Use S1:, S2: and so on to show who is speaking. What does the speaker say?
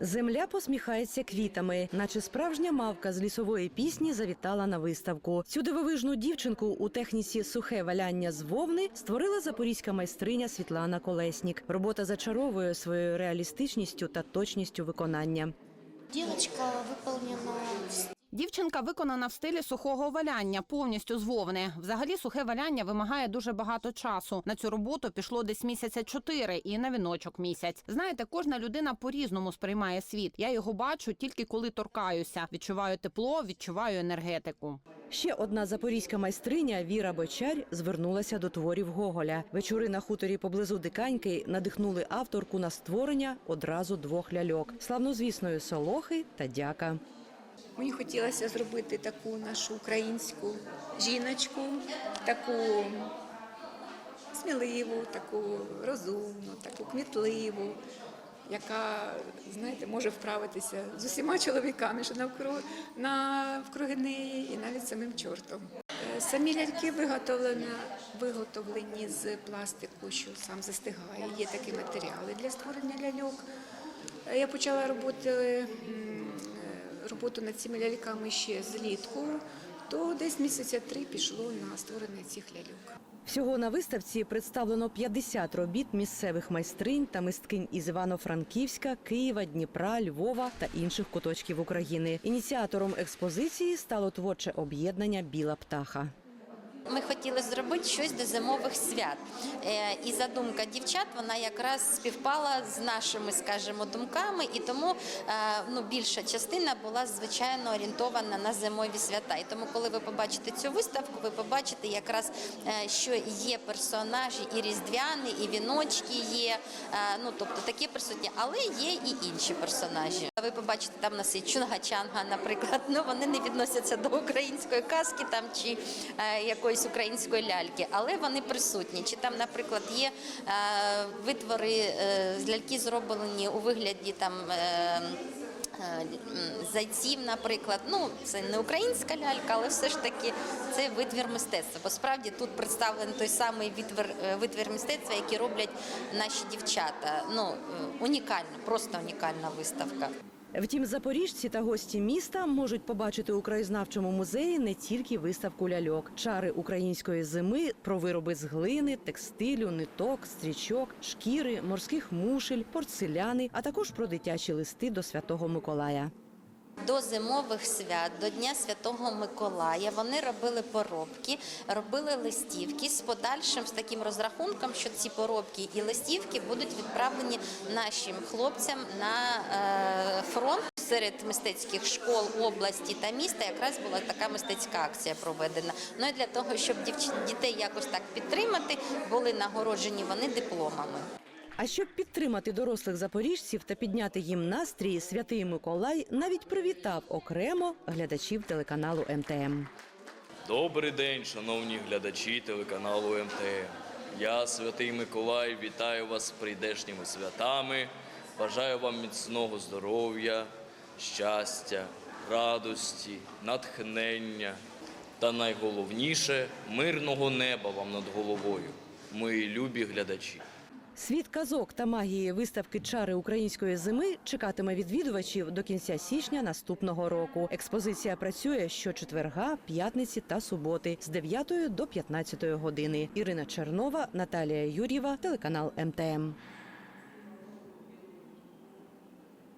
S1: Земля посміхається квітами, наче справжня мавка з лісової пісні завітала на виставку. Цю дивовижну дівчинку у техніці сухе валяння з вовни створила запорізька майстриня Світлана Колеснік. Робота зачаровує своєю реалістичністю та точністю виконання.
S2: Дівчинка выполнена в
S3: Дівчинка виконана в стилі сухого валяння, повністю з вовни. Взагалі, сухе валяння вимагає дуже багато часу. На цю роботу пішло десь місяця чотири і на віночок місяць. Знаєте, кожна людина по-різному сприймає світ. Я його бачу тільки коли торкаюся. Відчуваю тепло, відчуваю енергетику.
S1: Ще одна запорізька майстриня Віра Бочар звернулася до творів Гоголя. Вечори на хуторі поблизу Диканьки надихнули авторку на створення одразу двох ляльок славнозвісної Солохи та Дяка.
S4: Мені хотілося зробити таку нашу українську жіночку, таку сміливу, таку розумну, таку кмітливу, яка, знаєте, може вправитися з усіма чоловіками, що навкруги, навкруги неї і навіть самим чортом. Е, Самі ляльки виготовлені, виготовлені з пластику, що сам застигає. Є такі матеріали для створення ляльок. Е, Я почала роботи, роботу над цими ляльками ще злітку, то десь місяця три пішло на створення цих ляльок.
S1: Всього на виставці представлено 50 робіт місцевих майстринь та мисткинь із Івано-Франківська, Києва, Дніпра, Львова та інших куточків України. Ініціатором експозиції стало творче об'єднання Біла птаха.
S2: Ми хотіли зробити щось до зимових свят. Е, І задумка дівчат вона якраз співпала з нашими, скажімо, думками, і тому е, ну, більша частина була звичайно орієнтована на зимові свята. І тому, коли ви побачите цю виставку, ви побачите якраз, е, що є персонажі і різдвяні, і віночки є. Ну тобто такі присутні, але є і інші персонажі. Ви побачите, там у нас є Чунга-Чанга, наприклад. Ну вони не відносяться до української казки там чи е, якоїсь української ляльки, але вони присутні. Чи там, наприклад, є е, витвори е, з ляльки зроблені у вигляді там. Е, Зайців, наприклад, ну це не українська лялька, але все ж таки це витвір мистецтва. Бо справді тут представлений той самий витвір, е, витвір мистецтва, який роблять наші дівчата. Ну е, унікальна, просто унікальна виставка.
S1: Втім, запоріжці та гості міста можуть побачити у краєзнавчому музеї не тільки виставку ляльок, чари української зими про вироби з глини, текстилю, ниток, стрічок, шкіри, морських мушель, порцеляни, а також про дитячі листи до Святого Миколая.
S2: До зимових свят, до Дня Святого Миколая вони робили поробки, робили листівки з подальшим з таким розрахунком, що ці поробки і листівки будуть відправлені нашим хлопцям на е, фронт. Серед мистецьких школ області та міста якраз була така мистецька акція проведена. Ну і для того, щоб дітей якось так підтримати, були нагороджені вони дипломами.
S1: А щоб підтримати дорослих запоріжців та підняти їм настрій, святий Миколай навіть привітав окремо глядачів телеканалу МТМ.
S5: Добрий день, шановні глядачі телеканалу МТМ. Я, святий Миколай, вітаю вас з прийдешніми святами. Бажаю вам міцного здоров'я, щастя, радості, натхнення та найголовніше мирного неба вам над головою, мої любі глядачі.
S1: Світ казок та магії виставки Чари української зими чекатиме відвідувачів до кінця січня наступного року. Експозиція працює щочетверга, п'ятниці та суботи з 9 до 15 години. Ірина Чернова, Наталія Юр'єва, телеканал МТМ.